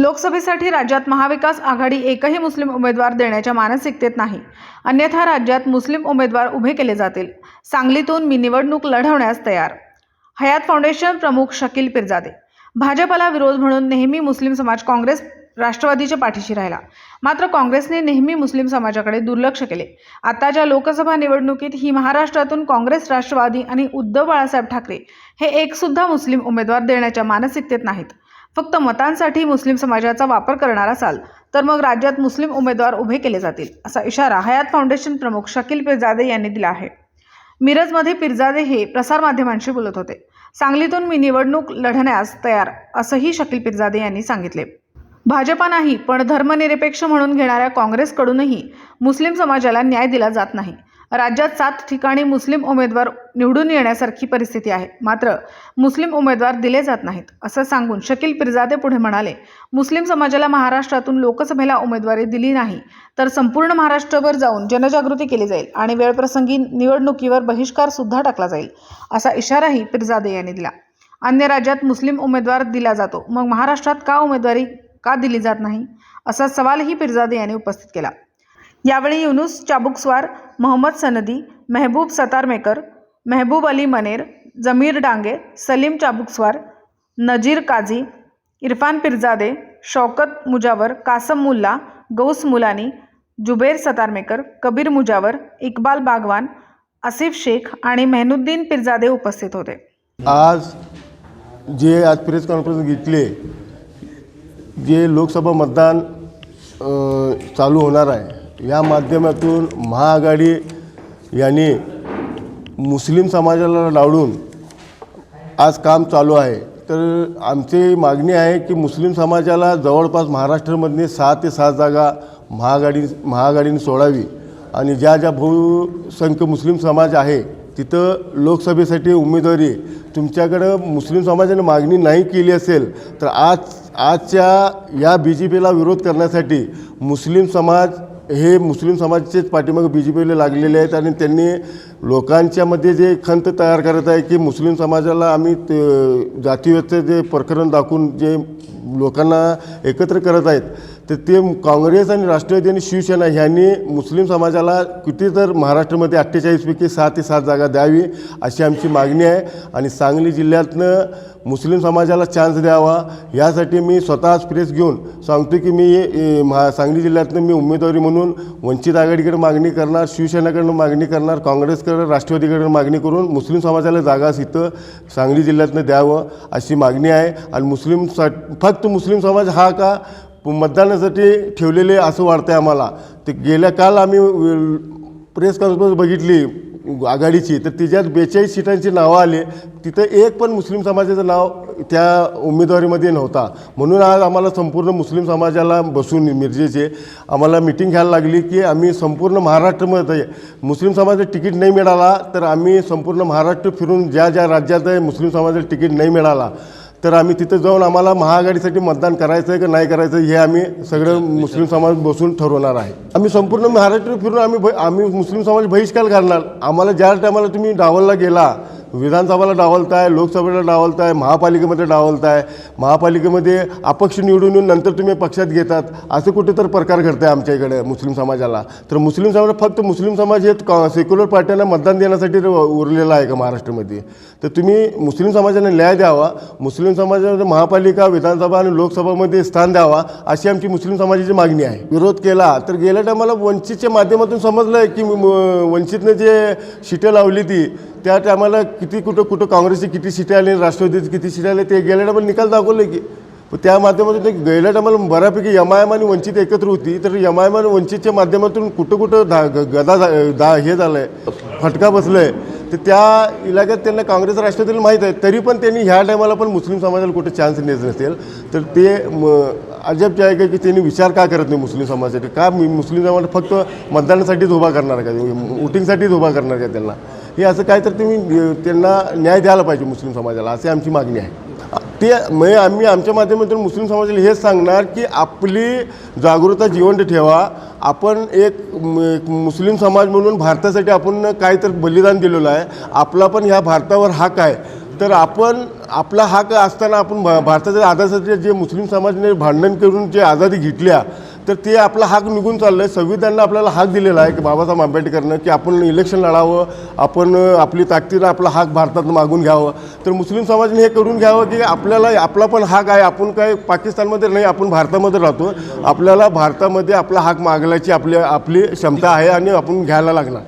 लोकसभेसाठी राज्यात महाविकास आघाडी एकही मुस्लिम उमेदवार देण्याच्या मानसिकतेत नाही. अन्यथा राज्यात मुस्लिम उमेदवार उभे केले जातील. सांगलीतून मी निवडणूक लढवण्यास तयार. हयात फाउंडेशन प्रमुख शकील पिरजादे. भाजपला विरोध म्हणून नेहमी मुस्लिम समाज काँग्रेस राष्ट्रवादीच्या पाठीशी राहिला. मात्र काँग्रेसने नेहमी मुस्लिम समाजाकडे दुर्लक्ष केले. आताच्या लोकसभा निवडणुकीत ही महाराष्ट्रातून काँग्रेस राष्ट्रवादी आणि उद्धव बाळासाहेब ठाकरे हे एकसुद्धा मुस्लिम उमेदवार देण्याच्या मानसिकतेत नाहीत. फक्त मतांसाठी मुस्लिम समाजाचा वापर करणार असाल तर मग राज्यात मुस्लिम उमेदवार उभे केले जातील असा इशारा हयात फाउंडेशन प्रमुख शकील पिरजादे यांनी दिला आहे. मिरजमध्ये पिरजादे हे प्रसारमाध्यमांशी बोलत होते. सांगलीतून मी निवडणूक लढण्यास तयार असंही शकील पिरजादे यांनी सांगितले. भाजपा नाही पण धर्मनिरपेक्ष म्हणून घेणाऱ्या काँग्रेसकडूनही मुस्लिम समाजाला न्याय दिला जात नाही. राज्यात सात ठिकाणी मुस्लिम उमेदवार निवडून येण्यासारखी परिस्थिती आहे. मात्र मुस्लिम उमेदवार दिले जात नाहीत असं सांगून शकील पिरजादे पुढे म्हणाले मुस्लिम समाजाला महाराष्ट्रातून लोकसभेला उमेदवारी दिली नाही तर संपूर्ण महाराष्ट्रभर जाऊन जनजागृती केली जाईल आणि वेळप्रसंगी निवडणुकीवर बहिष्कार सुद्धा टाकला जाईल असा इशाराही पिरजादे यांनी दिला. अन्य राज्यात मुस्लिम उमेदवार दिला जातो मग महाराष्ट्रात का उमेदवारी का दिली जात नाही? असा सवालही पिरजादे यांनी उपस्थित केला. यावेळी युनुस चाबुकस्वार मोहम्मद सनदी मेहबूब सतारमेकर मेहबूब अली मनेर जमीर डांगे सलीम चाबुकस्वार नजीर काझी इरफान पिरजादे शौकत मुजावर कासम मुल्ला गौस मुलानी जुबेर सतारमेकर कबीर मुजावर इक्बाल बागवान आसिफ शेख आणि मेहनुद्दीन पिरजादे उपस्थित होते. आज जे आज प्रेस कॉन्फरन्स घेतले जे लोकसभा मतदान चालू होणार आहे या माध्यमातून महाआघाडी यांनी मुस्लिम समाजाला लावून आज काम चालू आहे. तर आमची मागणी आहे की मुस्लिम समाजाला जवळपास महाराष्ट्रामधने सहा ते सात जागा महाआघाडी महाआघाडीने सोडावी. आणि ज्या ज्या बहुसंख्य मुस्लिम समाज आहे तिथं लोकसभेसाठी उमेदवारी तुमच्याकडं मुस्लिम समाजाने मागणी नाही केली असेल तर आज आजच्या या बी जे पीला विरोध करण्यासाठी मुस्लिम समाज हे मुस्लिम समाजाचेच पाठीमागे बी जे पीला लागलेले आहेत आणि त्यांनी लोकांच्यामध्ये जे खंत तयार करत आहे की मुस्लिम समाजाला आम्ही ते जे प्रकरण दाखवून जे लोकांना एकत्र करत आहेत तर ते काँग्रेस आणि राष्ट्रवादी आणि शिवसेना ह्यांनी मुस्लिम समाजाला किती तर महाराष्ट्रामध्ये अठ्ठेचाळीसपैकी सहा ते सात जागा द्यावी अशी आमची मागणी आहे. आणि सांगली जिल्ह्यातनं मुस्लिम समाजाला चान्स द्यावा यासाठी मी स्वतःच प्रेस घेऊन सांगतो की मी महा सांगली जिल्ह्यातनं मी उमेदवारी म्हणून वंचित आघाडीकडे मागणी करणार शिवसेनेकडनं मागणी करणार काँग्रेसकडं राष्ट्रवादीकडनं मागणी करून मुस्लिम समाजाला जागा इथं सांगली जिल्ह्यातनं द्यावं अशी मागणी आहे. आणि मुस्लिम सा फक्त मुस्लिम समाज हा का? मतदानासाठी ठेवलेले असं वाटतं आहे आम्हाला. ते गेल्या काल आम्ही प्रेस कॉन्फरन्स बघितली आघाडीची. तर तिच्यात बेचाळीस सीटांची नावं आली. तिथं एक पण मुस्लिम समाजाचं नाव त्या उमेदवारीमध्ये नव्हता. म्हणून आज आम्हाला संपूर्ण मुस्लिम समाजाला बसून मिरजेचे आम्हाला मिटिंग घ्यायला लागली की आम्ही संपूर्ण महाराष्ट्रामध्ये मुस्लिम समाजाला तिकीट नाही मिळाला तर आम्ही संपूर्ण महाराष्ट्र फिरून ज्या ज्या राज्यात आहे मुस्लिम समाजाला तिकीट नाही मिळाला. तर आम्ही तिथं जाऊन आम्हाला महाआघाडीसाठी मतदान करायचं आहे की नाही करायचं हे आम्ही सगळं मुस्लिम समाज बसून ठरवणार आहे. आम्ही संपूर्ण महाराष्ट्र फिरून आम्ही ब- आम्ही मुस्लिम समाज बहिष्कार घालणार. आम्हाला ज्या टायमाला तुम्ही डावलला गेला विधानसभाला डावलताय लोकसभेला डावलताय महापालिकेमध्ये डावलताय. महापालिकेमध्ये अपक्ष निवडून येऊन नंतर तुम्ही पक्षात घेतात. असं कुठे तर प्रकार घडत आहे आमच्या इकडे मुस्लिम समाजाला. तर मुस्लिम समाज फक्त मुस्लिम समाज हे सेक्युलर पार्ट्यांना मतदान देण्यासाठी उरलेला आहे का महाराष्ट्रामध्ये? तर तुम्ही मुस्लिम समाजाने न्याय द्यावा मुस्लिम समाजामध्ये महापालिका विधानसभा आणि लोकसभामध्ये स्थान द्यावा अशी आमची मुस्लिम समाजाची मागणी आहे. विरोध केला तर गेल्या टायमाला वंचितच्या माध्यमातून समजलं आहे की वंचितने जे शिटं लावली ती त्या टायमाला किती कुठं कुठं काँग्रेसची किती सीटं आली राष्ट्रवादीची किती सीटं आले ते गेल्या टायमाला निकाल दाखवले की. पण त्या माध्यमातून ते गेल्या टायमाला बऱ्यापैकी एम आय एम आणि वंचित एकत्र होती तर एम आय एम आणि वंचितच्या माध्यमातून कुठं कुठं धा ग- गदा झा- दा हे झालं आहे फटका बसला आहे तर त्या इलाक्यात त्यांना काँग्रेस राष्ट्रवादीला माहीत आहे तरी पण त्यांनी ह्या टायमाला पण मुस्लिम समाजाला कुठं चान्स द्यायचं नसेल. तर ते म अजबचे आहे का की त्यांनी विचार का करत नाही मुस्लिम समाजासाठी? का मी मुस्लिम समाज फक्त मतदानासाठीच उभा करणार का? वोटिंगसाठीच उभा करणार का त्यांना? हे असं काय तर तुम्ही त्यांना न्याय द्यायला पाहिजे मुस्लिम समाजाला असे आमची मागणी आहे. ते म्हणजे आम्ही आमच्या माध्यमातून मुस्लिम समाजाला हेच सांगणार की आपली जागरूकता जिवंत ठेवा. आपण एक मुस्लिम समाज म्हणून भारतासाठी आपण काय तर बलिदान दिलेलं आहे. आपला पण ह्या भारतावर हक आहे. तर आपण आपला हक असताना आपण भा- भारताच्या आझादीसाठी जे मुस्लिम समाजाने भांडण करून जे आझादी घेतल्या तर ते आपला हाक निघून चाललं आहे संविधानानं आपल्याला हाक दिलेला आहे की बाबासाहेब आंबेडकरनं की आपण इलेक्शन लढावं आपण आपली ताकदीनं आपला हाक भारतात मागून घ्यावं. तर मुस्लिम समाजाने हे करून घ्यावं की आपल्याला आपला पण हाक आहे. आपण काय पाकिस्तानमध्ये नाही आपण भारतामध्ये राहतो. आपल्याला भारतामध्ये आपला हाक मागण्याची आपली आपली क्षमता आहे आणि आपण घ्यायला लागणार.